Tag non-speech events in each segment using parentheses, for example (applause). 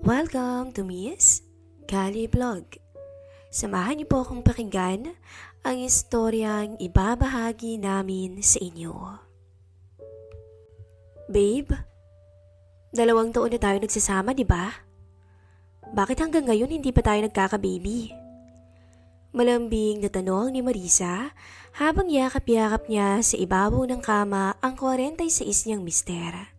Welcome to Miss Kali Vlog. Samahan niyo po akong pakinggan ang istoryang ibabahagi namin sa inyo. Babe, dalawang taon na tayo nagsasama, di ba? Bakit hanggang ngayon hindi pa tayo nagkaka-baby? Malambing na tanong ni Marisa habang yakap-yakap niya sa ibabaw ng kama ang 46 niyang mister.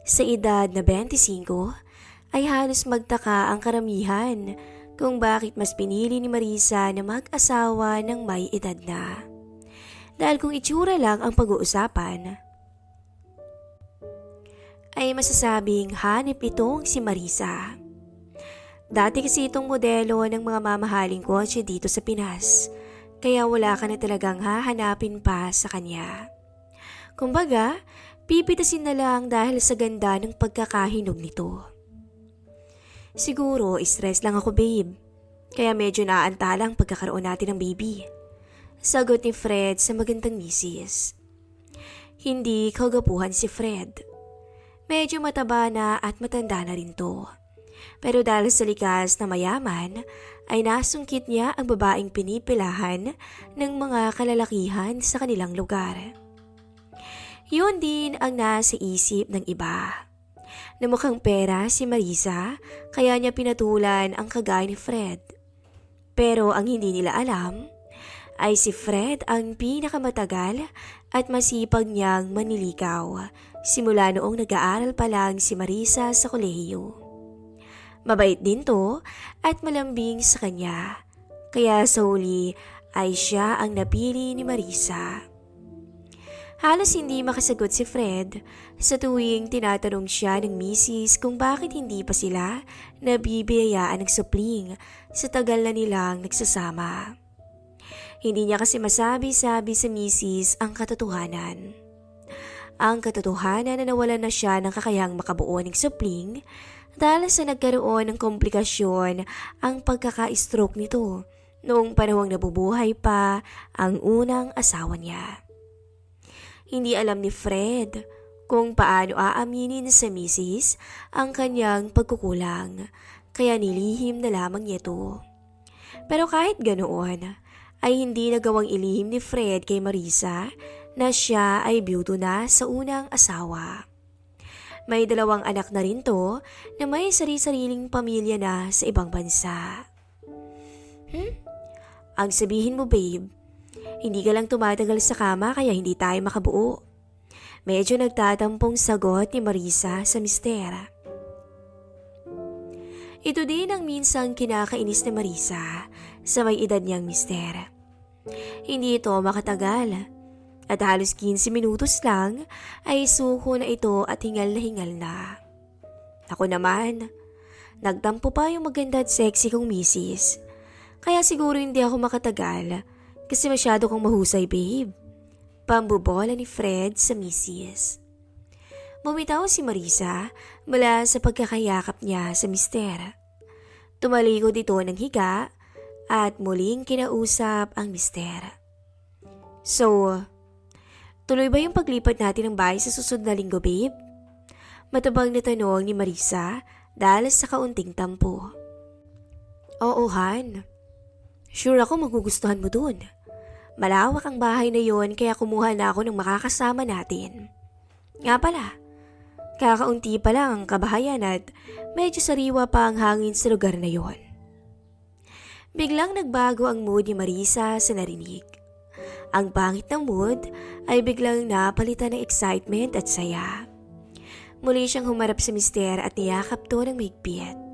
Sa edad na 25, ay halos magtaka ang karamihan kung bakit mas pinili ni Marisa na mag-asawa ng may edad na. Dahil kung itsura lang ang pag-uusapan, ay masasabing hanip itong si Marisa. Dati kasi itong modelo ng mga mamahaling kotse dito sa Pinas, kaya wala ka na talagang hahanapin pa sa kanya. Kumbaga, pipitasin na lang dahil sa ganda ng pagkakahinog nito. Siguro, stress lang ako babe, kaya medyo naantala ang pagkakaroon natin ng baby. Sagot ni Fred sa magandang misis. Hindi kagapuhan si Fred. Medyo mataba na at matanda na rin to. Pero dahil sa likas na mayaman, ay nasungkit niya ang babaeng pinipilahan ng mga kalalakihan sa kanilang lugar. Yun din ang nasa isip ng iba. Na mukhang pera si Marisa, kaya niya pinatulan ang kagaya ni Fred. Pero ang hindi nila alam, ay si Fred ang pinakamatagal at masipag niyang manilikaw simula noong nag-aaral pa lang si Marisa sa kolehiyo. Mabait din to at malambing sa kanya. Kaya sa huli ay siya ang napili ni Marisa. Halos hindi makasagot si Fred sa tuwing tinatanong siya ng misis kung bakit hindi pa sila nabibiyayaan ng supling sa tagal na nilang nagsasama. Hindi niya kasi masabi-sabi sa misis ang katotohanan. Ang katotohanan na nawalan na siya ng kakayang makabuo ng supling dahil sa nagkaroon ng komplikasyon ang pagkaka-stroke nito noong panahong nabubuhay pa ang unang asawa niya. Hindi alam ni Fred kung paano aaminin sa misis ang kanyang pagkukulang, kaya nilihim na lamang niya ito. Pero kahit ganoon, ay hindi nagawang ilihim ni Fred kay Marisa na siya ay byudo na sa unang asawa. May dalawang anak na rin to na may sari-sariling pamilya na sa ibang bansa. Hmm? Ang sabihin mo babe, hindi ka lang tumatagal sa kama kaya hindi tayo makabuo. Medyo nagtatampong sagot ni Marisa sa mistera. Ito din ang minsang kinakainis ni Marisa sa may edad niyang mister. Hindi ito makatagal at halos 15 minutos lang ay suko na ito at hingal na hingal na. Ako naman, nagtampo pa yung maganda at sexy kong misis. Kaya siguro hindi ako makatagal kasi masyado kong mahusay babe. Pambubola ni Fred sa misis. Bumitaw si Marisa mula sa pagkakayakap niya sa mister. Tumalikod ito ng higa at muling kinausap ang mister. So, tuloy ba yung paglipat natin ng bahay sa susunod na linggo, babe? Matabang na tanong ni Marisa dahil sa kaunting tampo. Oo, Han. Sure ako magugustuhan mo dun. Malawak ang bahay na yon kaya kumuha na ako ng makakasama natin. Nga pala, kakaunti pa lang ang kabahayan at medyo sariwa pa ang hangin sa lugar na yon. Biglang nagbago ang mood ni Marisa sa narinig. Ang pangit ng mood ay biglang napalitan ng excitement at saya. Muli siyang humarap sa mister at niyakap to ng mahigpit.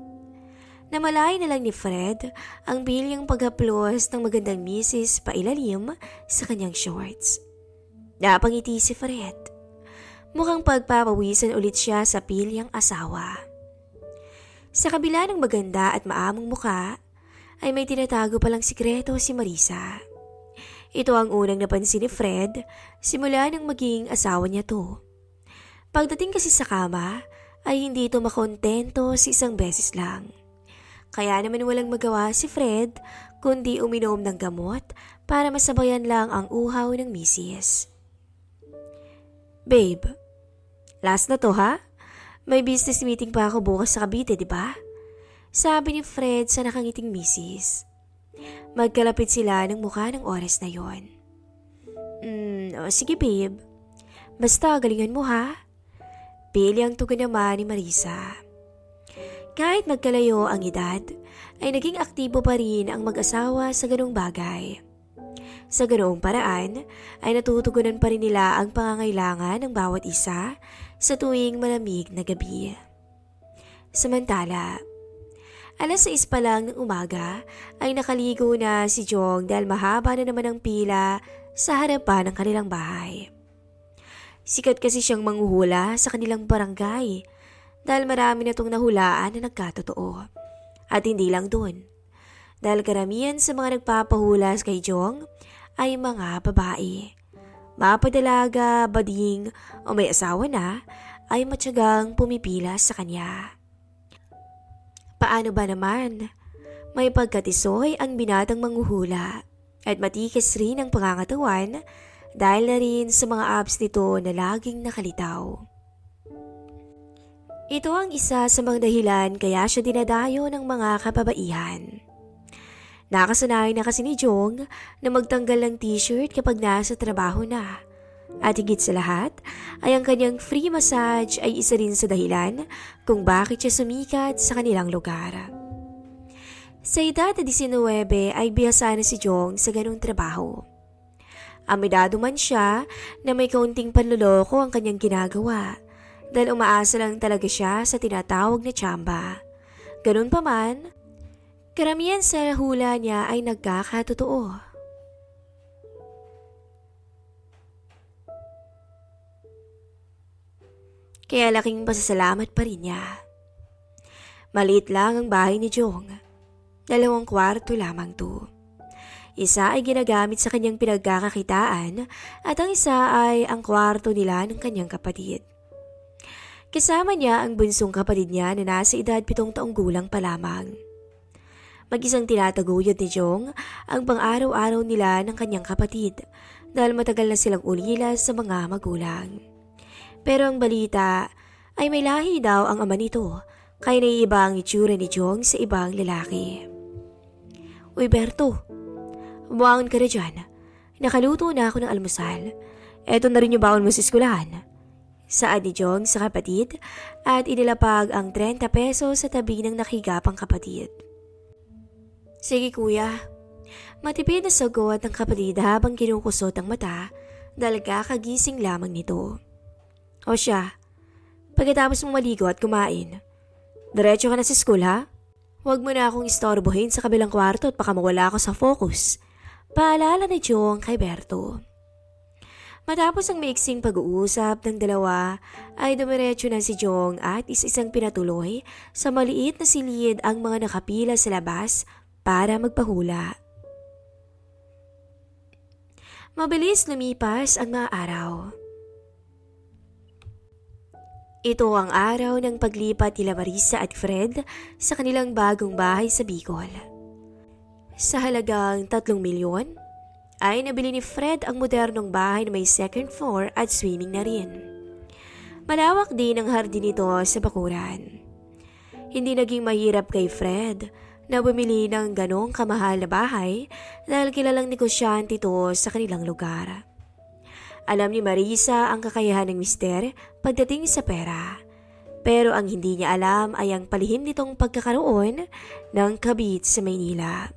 Namalay na lang ni Fred ang bilyang paghaplos ng magandang misis pailalim sa kanyang shorts. Napangiti si Fred. Mukhang pagpapawisan ulit siya sa pilyang asawa. Sa kabila ng maganda at maamong muka, ay may tinatago palang sikreto si Marisa. Ito ang unang napansin ni Fred simula nang maging asawa niya to. Pagdating kasi sa kama, ay hindi ito makontento sa isang beses lang. Kaya naman walang magawa si Fred kundi uminom ng gamot para masabayan lang ang uhaw ng misis. Babe, last na to ha? May business meeting pa ako bukas sa Cavite, di ba? Sabi ni Fred sa nakangiting misis. Magkalapit sila ng mukha ng oras na yon. Hmm, o sige babe. Basta galingan mo ha. Pili ang tugon naman ni Marisa. Kahit magkalayo ang edad, ay naging aktibo pa rin ang mag-asawa sa ganong bagay. Sa ganoong paraan, ay natutugunan pa rin nila ang pangangailangan ng bawat isa sa tuwing malamig na gabi. Samantala, alas 6 pa lang ng umaga ay nakaligo na si Jong dahil mahaba na naman ang pila sa harapan ng kanilang bahay. Sikat kasi siyang manghuhula sa kanilang barangay dahil marami na itong nahulaan na nagkatotoo. At hindi lang dun. Dahil karamihan sa mga nagpapahulas kay Jong ay mga babae. Mapadalaga, bading o may asawa na ay matyagang pumipila sa kanya. Paano ba naman? May pagkatisoy ang binatang manghuhula at matikas rin ang pangangatawan dahil na rin sa mga abs nito na laging nakalitaw. Ito ang isa sa mga dahilan kaya siya dinadayo ng mga kababaihan. Nakasanay na kasi ni Jong na magtanggal ng t-shirt kapag nasa trabaho na. At higit sa lahat, ay ang kanyang free massage ay isa rin sa dahilan kung bakit siya sumikat sa kanilang lugar. Sa edad na 19 ay bihasa na si Jong sa ganong trabaho. Amidado man siya na may kaunting panloloko ang kanyang ginagawa dahil umaasa lang talaga siya sa tinatawag na tsamba. Ganun pa man, karamihan sa hula niya ay nagkakatotoo. Kaya laking pasasalamat pa rin niya. Maliit lang ang bahay ni Jong. Dalawang kwarto lamang to. Isa ay ginagamit sa kanyang pinagkakakitaan at ang isa ay ang kwarto nila ng kanyang kapatid. Kasama niya ang bunsong kapatid niya na nasa edad pitong taong gulang pa lamang. Mag-isang tinataguyod ni Jong ang pang-araw-araw nila ng kanyang kapatid dahil matagal na silang ulila sa mga magulang. Pero ang balita ay may lahi daw ang ama nito kaya naiiba ang itsura ni Jong sa ibang lalaki. Uy Berto, buwangon ka na dyan. Nakaluto na ako ng almusal. Eto na rin yung baon mo sa eskulahan. Saad ni Jong sa kapatid at inilapag ang 30 pesos sa tabi ng nakigapang kapatid. Sige kuya. Matipid na sagot ng kapatid habang kinukusot ang mata dahil kakagising lamang nito. O siya, pagkatapos mong maligo at kumain, diretso ka na sa school ha? Huwag mo na akong istorbohin sa kabilang kwarto at baka mawala ako sa focus. Paalala ni Jong kay Berto. Matapos ang maiksing pag-uusap ng dalawa, ay dumiretso na si Jong at isa-isang pinatuloy sa maliit na silid ang mga nakapila sa labas para magpahula. Mabilis lumipas ang mga araw. Ito ang araw ng paglipat nila Marisa at Fred sa kanilang bagong bahay sa Bicol. Sa halagang 3 milyon, ay nabili ni Fred ang modernong bahay na may second floor at swimming na rin. Malawak din ang hardin nito sa bakuran. Hindi naging mahirap kay Fred na bumili ng ganong kamahal na bahay dahil kilalang negosyante ito sa kanilang lugar. Alam ni Marisa ang kakayahan ng mister pagdating sa pera. Pero ang hindi niya alam ay ang palihim nitong pagkakaroon ng kabit sa Maynila.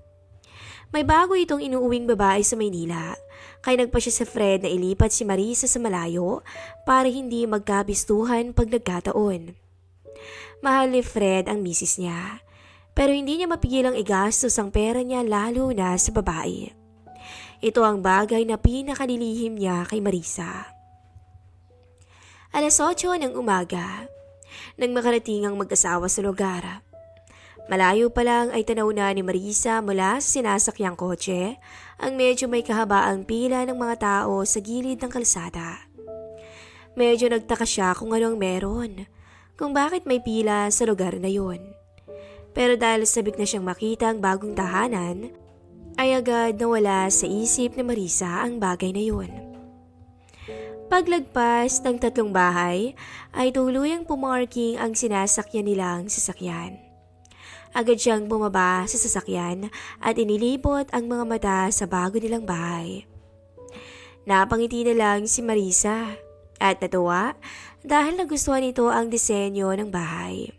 May bago itong inuuwing babae sa Maynila, kaya nagpa siya sa Fred na ilipat si Marisa sa malayo para hindi magkabistuhan pag nagkataon. Mahal ni Fred ang misis niya, pero hindi niya mapigilang igastos ang pera niya lalo na sa babae. Ito ang bagay na pinakalilihim niya kay Marisa. Alas 8 ng umaga, nang makarating ang mag-asawa sa lugar. Malayo pa lang ay tanaw na ni Marisa mula sa sinasakyang kotse ang medyo may kahabaang pila ng mga tao sa gilid ng kalsada. Medyo nagtaka siya kung anong meron, kung bakit may pila sa lugar na yon. Pero dahil sabik na siyang makita ang bagong tahanan, ay agad nawala sa isip ni Marisa ang bagay na yun. Paglagpas ng tatlong bahay ay tuluyang pumarking ang sinasakyan nilang sasakyan. Agad siyang bumaba sa sasakyan at inilibot ang mga mata sa bago nilang bahay. Napangiti na lang si Marisa at natuwa dahil nagustuhan nito ang disenyo ng bahay.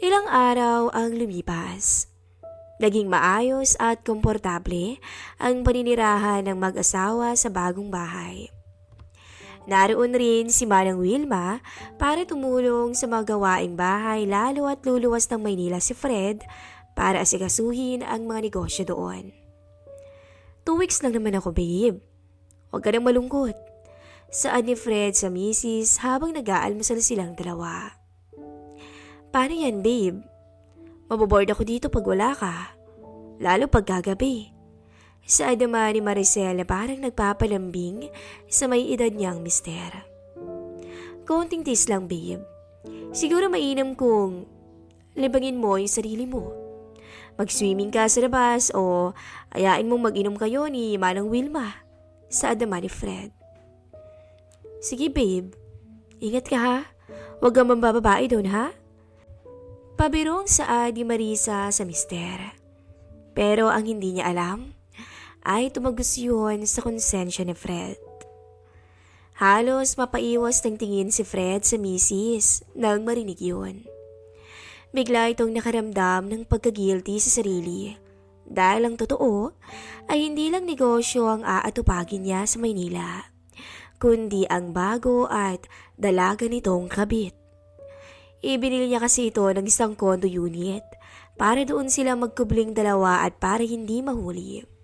Ilang araw ang lumipas. Naging maayos at komportable ang paninirahan ng mag-asawa sa bagong bahay. Naroon rin si Manang Wilma para tumulong sa mga gawaing bahay lalo at luluwas ng Maynila si Fred para asikasuhin ang mga negosyo doon. Two weeks lang naman ako, babe. Huwag ka nang malungkot. Saan ni Fred sa misis habang nag-aalmusal silang dalawa. Paano yan, babe? Maboboard ako dito pag wala ka. Lalo pag gagabi. Sa adama ni Maricel parang nagpapalambing sa may edad niyang mister. Konting tis lang, babe. Siguro mainam kung libangin mo yung sarili mo. Mag-swimming ka sa labas o ayain mong mag-inom kayo ni Manang Wilma sa adama ni Fred. Sige, babe. Ingat ka ha. Huwag kang mambababae doon ha. Pabirong sa ni Marisa sa mister. Pero ang hindi niya alam, ay tumagos yun sa konsensya ni Fred. Halos mapaiwas ng tingin si Fred sa misis nang marinig yun. Bigla itong nakaramdam ng pagkagilty sa sarili dahil ang totoo ay hindi lang negosyo ang aatupagin niya sa Maynila, kundi ang bago at dalaga nitong kabit. Ibinili niya kasi ito ng isang condo unit para doon sila magkubling dalawa at para hindi mahuli.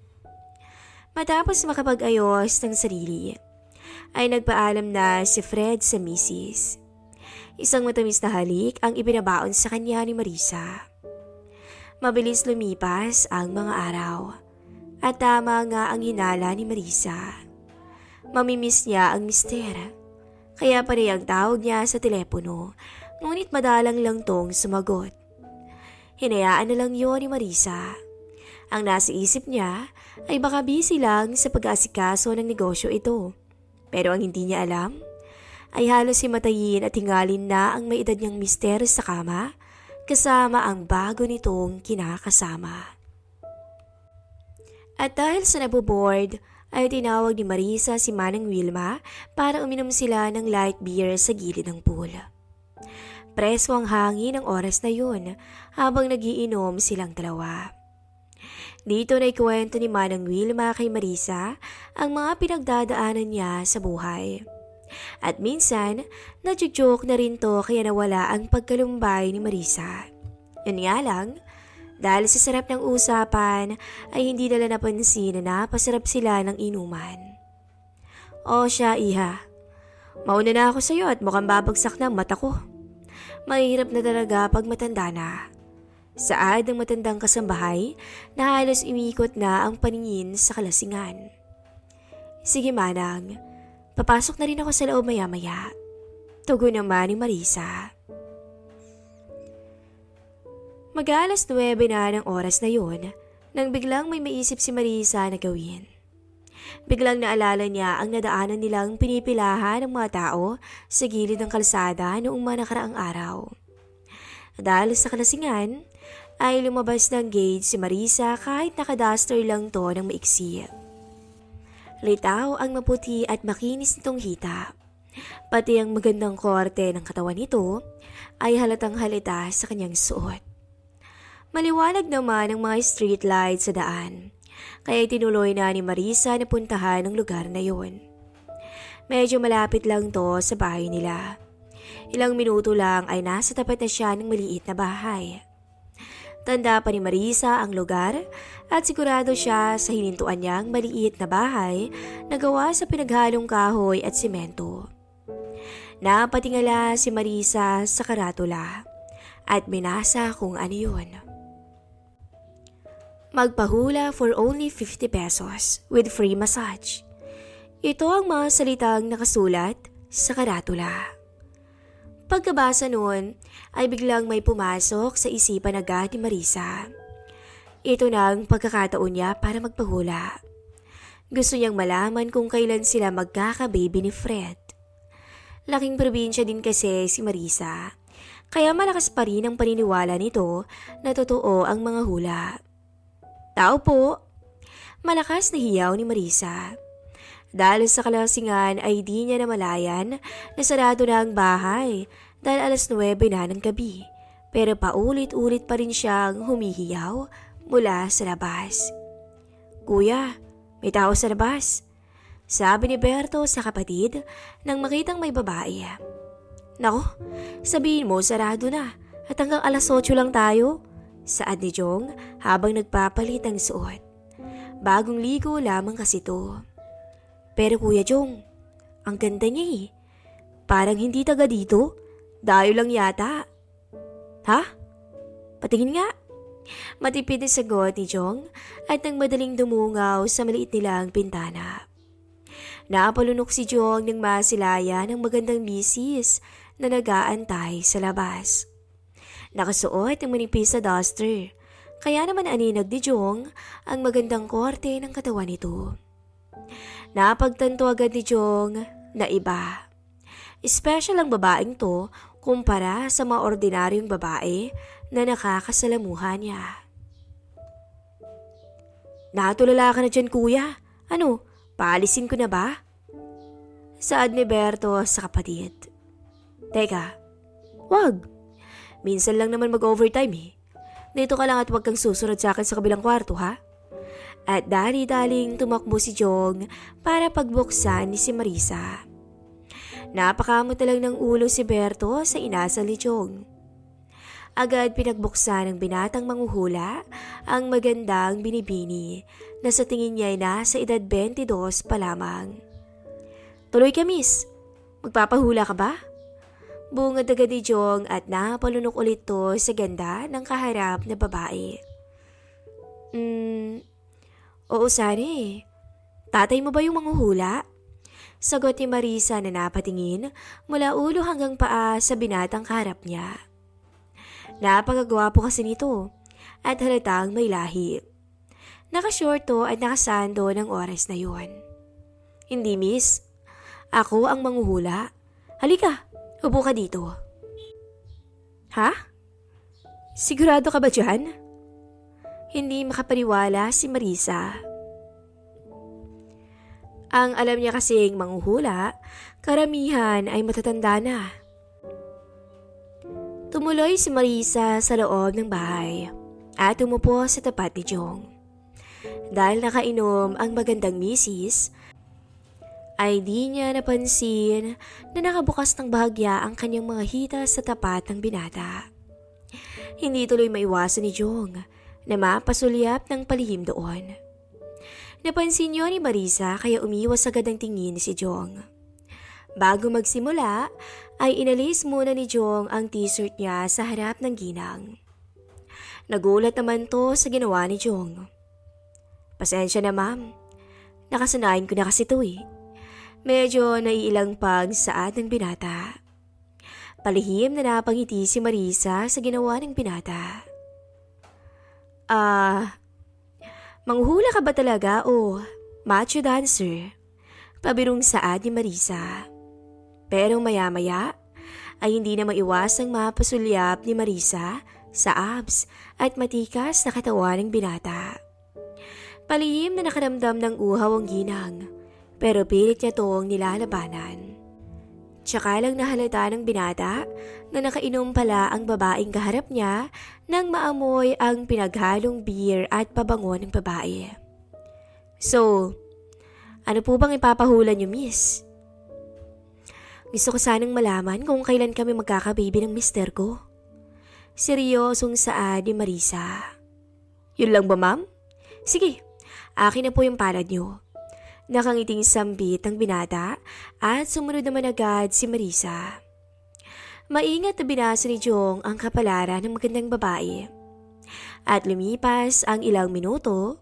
Matapos makapag-ayos ng sarili, ay nagpaalam na si Fred sa misis. Isang matamis na halik ang ibinabaon sa kanya ni Marisa. Mabilis lumipas ang mga araw at tama nga ang hinala ni Marisa. Mamimiss niya ang mister. Kaya pa ang tawag niya sa telepono, ngunit madalang lang tong sumagot. Hinayaan na lang yon ni Marisa. Ang nasa isip niya ay baka busy lang sa pag-aasikaso ng negosyo ito. Pero ang hindi niya alam ay halos himatayin at hingalin na ang may edad niyang mister sa kama kasama ang bago nitong kinakasama. At dahil sa naboboard, ay tinawag ni Marisa si Manang Wilma para uminom sila ng light beer sa gilid ng pool. Preso ang hangin ng oras na yun habang nagiinom silang dalawa. Dito na ikwento ni Manang Wilma kay Marisa ang mga pinagdadaanan niya sa buhay. At minsan, nadyo-joke na rin to kaya nawala ang pagkalumbay ni Marisa. Yun nga lang, dahil sa sarap ng usapan ay hindi nila napansin na napasarap sila ng inuman. O siya, iha. Mauna na ako sa'yo at mukhang babagsak na ang mata ko. Mahirap na talaga pag matanda na. Saad ng matandang kasambahay na halos umikot na ang paningin sa kalasingan. Sige manang, papasok na rin ako sa loob maya-maya. Tugo naman ni Marisa. Mag-alas 9 na ng oras na yun nang biglang may maisip si Marisa na gawin. Biglang naalala niya ang nadaanan nilang pinipilahan ng mga tao sa gilid ng kalsada noong mga nakaraang araw. Dahil sa kalasingan, ay lumabas ng gate si Marisa kahit nakaduster lang to ng maiksi. Litaw ang maputi at makinis nitong hita. Pati ang magandang korte ng katawan nito ay halatang halita sa kanyang suot. Maliwanag naman ang mga street lights sa daan, kaya tinuloy na ni Marisa na puntahan ang lugar na yon. Medyo malapit lang to sa bahay nila. Ilang minuto lang ay nasa tapat na siya ng maliit na bahay. Tanda pa ni Marisa ang lugar at sigurado siya sa hinintuan niyang maliit na bahay na gawa sa pinaghalong kahoy at simento. Napatingala si Marisa sa karatula at binasa kung ano yun. Magpahula for only 50 pesos with free massage. Ito ang mga salitang nakasulat sa karatula. Pagkabasa noon ay biglang may pumasok sa isipan agad ni Marisa. Ito na ang pagkakataon niya para magpahula. Gusto niyang malaman kung kailan sila magkaka-baby ni Fred. Laking probinsya din kasi si Marisa. Kaya malakas pa rin ang paniniwala nito na totoo ang mga hula. Tao po! Malakas na hiyaw ni Marisa. Dahil sa kalasingan ay di niya namalayan na sarado na ang bahay dahil alas 9 na ng gabi. Pero paulit-ulit pa rin siyang humihiyaw mula sa labas. Kuya, may tao sa labas. Sabi ni Berto sa kapatid nang makitang may babae. Nako, sabihin mo sarado na at hanggang alas 8 lang tayo. Saad ni Jong habang nagpapalit ang suot. Bagong ligo lamang kasi to. Pero Kuya Jong, ang ganda niya eh. Parang hindi taga dito. Dayo lang yata. Ha? Patingin nga. Matipid na sagot ni Jong at nang madaling dumungaw sa maliit nilang pintana. Napalunok si Jong nang masilaya ng magandang misis na nagaantay sa labas. Nakasuot ang manipis na duster, kaya naman aninag ni Jong ang magandang korte ng katawan nito. Napagtanto agad ni Jong na iba. Special ang babaeng to kumpara sa mga ordinaryong babae na nakakasalamuhan niya. Natulala ka na dyan kuya. Ano, paalisin ko na ba? Saad ni Berto sa kapatid. Teka, wag. Minsan lang naman mag-overtime eh. Dito ka lang at wag kang susunod sa akin sa kabilang kwarto ha? At dali-daling tumakbo si Jong para pagbuksan ni si Marisa. Napakamot na lang ng ulo si Berto sa inasal ni Jong. Agad pinagbuksan ng binatang manghuhula ang magandang binibini na sa tingin niya ay nasa edad 22 pa lamang. Tuloy ka miss, magpapahula ka ba? Bungad agad ni Jong at napalunok ulit to sa ganda ng kaharap na babae. Hmm, oo eh. Tatay mo ba yung manghuhula? Sagot ni Marisa na napatingin mula ulo hanggang paa sa binatang kaharap niya. Napakagwapo kasi nito at halatang may lahi. Nakashort to at nakasando ng oras na yon. Hindi miss, ako ang manghuhula. Halika, upo ka dito. Ha? Sigurado ka ba dyan? Hindi makapaniwala si Marisa. Ang alam niya kasing manghuhula, karamihan ay matatanda na. Tumuloy si Marisa sa loob ng bahay at umupo sa tapat ni Jong. Dahil nakainom ang magandang misis, ay di niya napansin na nakabukas ng bahagya ang kanyang mga hita sa tapat ng binata. Hindi tuloy maiwasan ni Jong na mapasulyap ng palihim doon. Napansin niyo ni Marisa kaya umiwas agad ang tingin si Jong. Bago magsimula, ay inalis muna ni Jong ang t-shirt niya sa harap ng ginang. Nagulat naman to sa ginawa ni Jong. Pasensya na ma'am, nakasanayin ko na kasi to eh. Medyo naiilang pag saad ng binata. Palihim na napangiti si Marisa sa ginawa ng binata. Ah, Manghula ka ba talaga o macho dancer? Pabirong saad ni Marisa. Pero maya-maya ay hindi na maiwasang mapasulyap ni Marisa sa abs at matikas na katawan ng binata. Palihim na nakaramdam ng uhaw ang ginang pero pilit niya tong nilalabanan. Tsaka lang nahalata ng binata na nakainom pala ang babaeng kaharap niya nang maamoy ang pinaghalong beer at pabango ng babae. So, ano po bang ipapahula niyo, miss? Gusto ko sanang malaman kung kailan kami magkakababy ng mister ko. Seryosong saad ni Marisa. Yun lang ba, ma'am? Sige, akin na po yung palad niyo. Nakangiting sambit ang binata at sumunod naman agad si Marisa. Maingat na binasa ni Jong ang kapalaran ng magandang babae. At lumipas ang ilang minuto,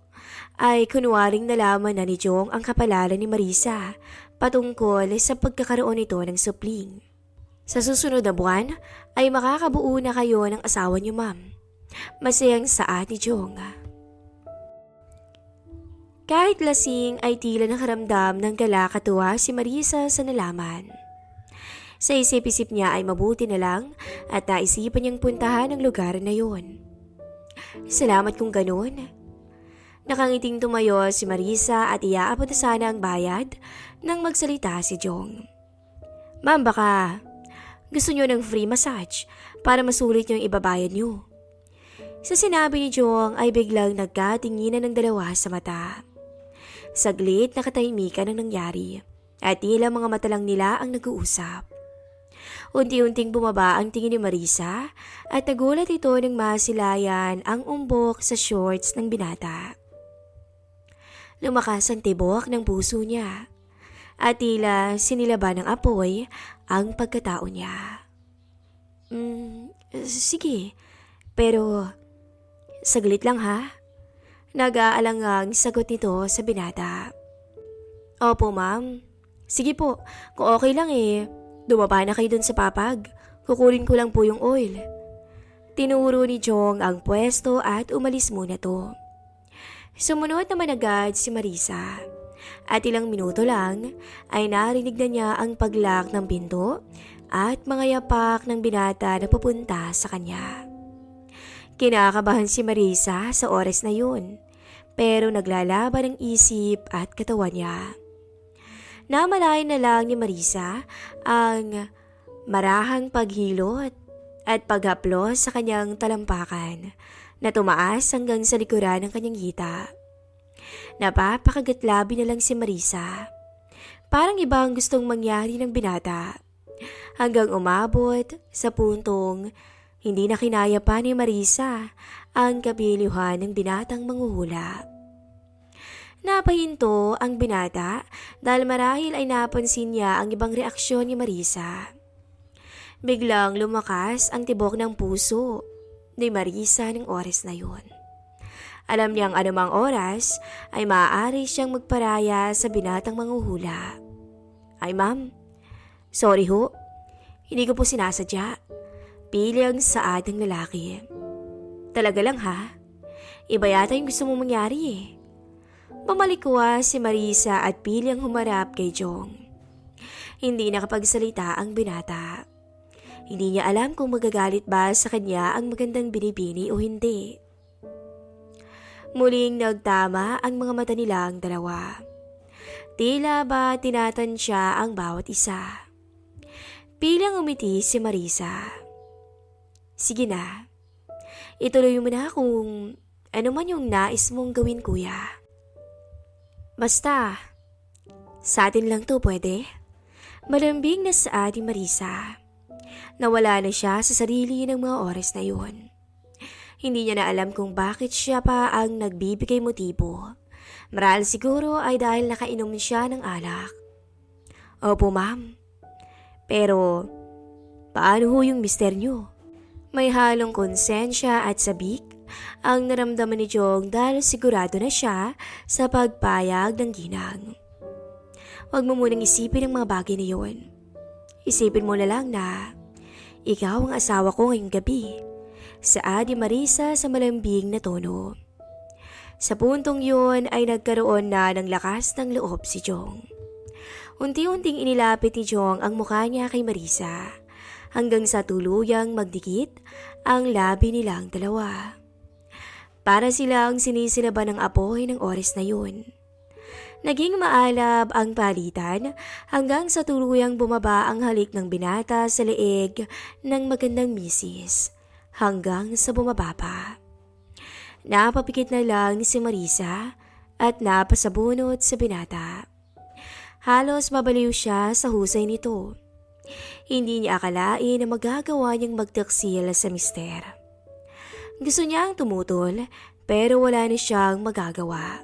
ay kunwaring nalaman na ni Jong ang kapalaran ni Marisa patungkol sa pagkakaroon nito ng supling. Sa susunod na buwan ay makakabuo na kayo ng asawa niyo ma'am. Masayang saad ni Jong. Kahit lasing ay tila nakaramdam ng galakatuwa si Marisa sa nalaman. Sa isip-isip niya ay mabuti na lang at naisipan niyang puntahan ang lugar na yun. Salamat kung ganun. Nakangiting tumayo si Marisa at iaabot na sana ang bayad nang magsalita si Jong. Ma'am, baka gusto niyo ng free massage para masulit yung ibabayad niyo. Sa sinabi ni Jong ay biglang nagkatinginan ng dalawa sa mata. Saglit nakatahimikan ang nangyari at tila mga mata lang nila ang nag-uusap. Unti-unting bumaba ang tingin ni Marisa at nagulat ito nang masilayan ang umbok sa shorts ng binata. Lumakas ang tibok ng puso niya at tila sinilaban ng apoy ang pagkatao niya. Mm, sige, pero saglit lang ha. Nag-aalangang sagot nito sa binata. Opo ma'am. Sige po, kung okay lang eh, dumaba na kayo dun sa papag. Kukunin ko lang po yung oil. Tinuro ni Jong ang pwesto at umalis muna to. Sumunod naman agad si Marisa. At ilang minuto lang ay narinig na niya ang paglak ng pinto at mga yapak ng binata na papunta sa kanya. Kinakabahan si Marisa sa oras na yun, pero naglalaban ang isip at katawan niya. Namalayan na lang ni Marisa ang marahang paghilot at paghaplos sa kanyang talampakan na tumaas hanggang sa likuran ng kanyang hita. Napapakagatlabi na lang si Marisa. Parang iba ang gustong mangyari ng binata. Hanggang umabot sa puntong hindi na kinaya pa ni Marisa ang kapilyuhan ng binatang manguhula. Napahinto ang binata dahil marahil ay napansin niya ang ibang reaksyon ni Marisa. Biglang lumakas ang tibok ng puso ni Marisa ng oras na yun. Alam niyang anumang oras ay maaari siyang magparaya sa binatang manguhula. Ay ma'am, sorry ho, hindi ko po sinasadya. Pilang sa ating lalaki. Talaga lang ha? Iba yata yung gusto mong mangyari eh. Bumalikwa si Marisa at pilang humarap kay Jong. Hindi nakapagsalita ang binata. Hindi niya alam kung magagalit ba sa kanya ang magandang binibini o hindi. Muling nagtama ang mga mata nilang dalawa. Tila ba tinatansya ang bawat isa. Pilang umiti si Marisa. Sige na. Ituloy mo na kung ano man yung nais mong gawin kuya. Basta, sa atin lang to pwede. Malambing na sa ating Marisa. Nawala na siya sa sarili ng mga oras na yun. Hindi niya na alam kung bakit siya pa ang nagbibigay motibo. Maral siguro ay dahil nakainom siya ng alak. Opo ma'am. Pero, paano ho yung mister niyo? May halong konsensya at sabik ang naramdaman ni Jong dahil sigurado na siya sa pagpayag ng ginang. Huwag mo munang isipin ang mga bagay na yun. Isipin mo na lang na ikaw ang asawa ko ngayong gabi. Sa Adi Marisa sa malambing na tono. Sa puntong yun ay nagkaroon na ng lakas ng loob si Jong. Unti-unting inilapit ni Jong ang mukha niya kay Marisa hanggang sa tuluyang magdikit ang labi nilang dalawa. Para silang sinisilaban ng apoy ng oras na yun. Naging maalab ang palitan hanggang sa tuluyang bumaba ang halik ng binata sa leeg ng magandang misis hanggang sa bumaba pa. Napapikit na lang ni si Marisa at napasabunot sa binata. Halos mabaliw siya sa husay nito. Hindi niya akalain na magagawa niyang magtaksil sa mister. Gusto niyang tumutol pero wala na siyang magagawa.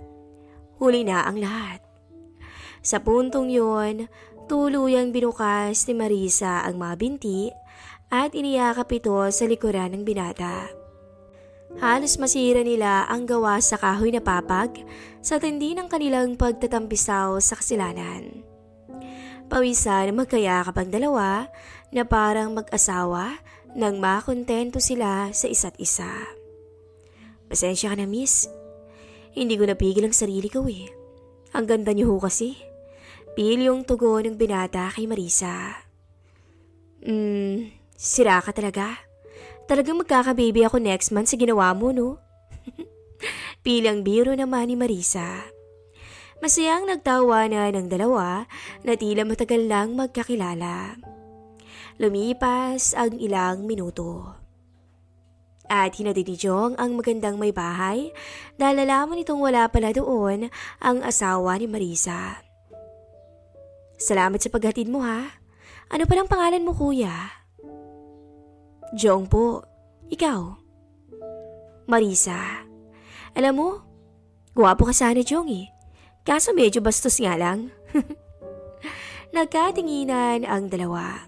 Huli na ang lahat. Sa puntong yon, tuluyang binukas ni Marisa ang mga binti at iniyakap ito sa likuran ng binata. Halos masira nila ang gawa sa kahoy na papag sa tindi ng kanilang pagtatampisaw sa kasilanan. Pawisan magkayakap ang dalawa na parang mag-asawa nang makontento sila sa isa't isa. Pasensya ka na miss. Hindi ko napigil ang sarili ko eh. Ang ganda niyo ho kasi. Pil yung tugon ng binata kay Marisa. Hmm, sira ka talaga. Talagang magkakababy ako next month sa ginawa mo, no? (laughs) Pilang biro naman ni Marisa. Masayang nagtawa na ng dalawa na tila matagal lang magkakilala. Lumipas ang ilang minuto. At hinatid ni Jong ang magandang may bahay dahil nalaman nitong wala pala doon ang asawa ni Marisa. Salamat sa paghatid mo ha. Ano palang pangalan mo kuya? Jong po. Ikaw? Marisa. Alam mo, guwapo ka sana Jong eh. Kaso medyo bastos nga lang. (laughs) Nagkatinginan ang dalawa.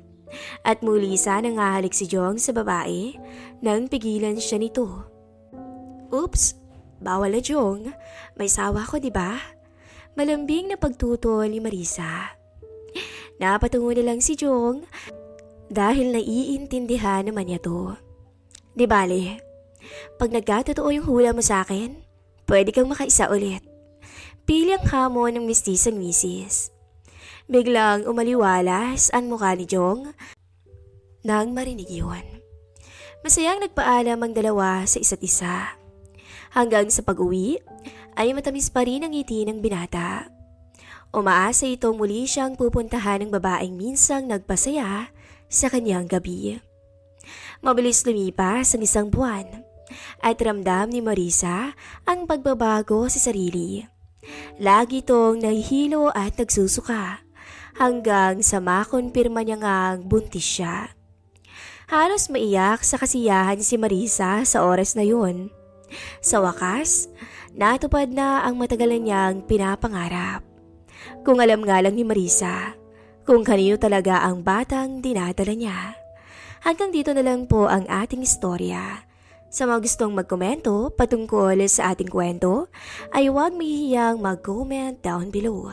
At muli sana ngahalik si Jong sa babae nang pigilan siya nito. Oops, bawal na Jong. May sawa ko, ba? Malambing na pagtutol ni Marisa. Napatungo na lang si Jong dahil naiintindihan naman niya to. Di bale, pag nagkatotoo yung hula mo sa akin, pwede kang makaisa ulit. Pili ang hamon ng mistisang misis. Biglang umaliwalas ang mukha ni Jong nang marinig yun. Masayang nagpaalam ang dalawa sa isa't isa. Hanggang sa pag-uwi ay matamis pa rin ang ngiti ng binata. Umaasa ito muli siyang pupuntahan ng babaeng minsang nagpasaya sa kanyang gabi. Mabilis lumipas ang isang buwan at ramdam ni Marisa ang pagbabago sa sarili. Lagi itong nahihilo at nagsusuka hanggang sa makonpirma niya ngang buntis siya. Halos maiyak sa kasiyahan si Marisa sa oras na yun. Sa wakas, natupad na ang matagalan niyang pinapangarap. Kung alam nga lang ni Marisa, kung kanino talaga ang batang dinadala niya. Hanggang dito na lang po ang ating istorya. Sa mga gustong magkomento patungkol sa ating kwento, ay huwag mahihiyang mag-comment down below.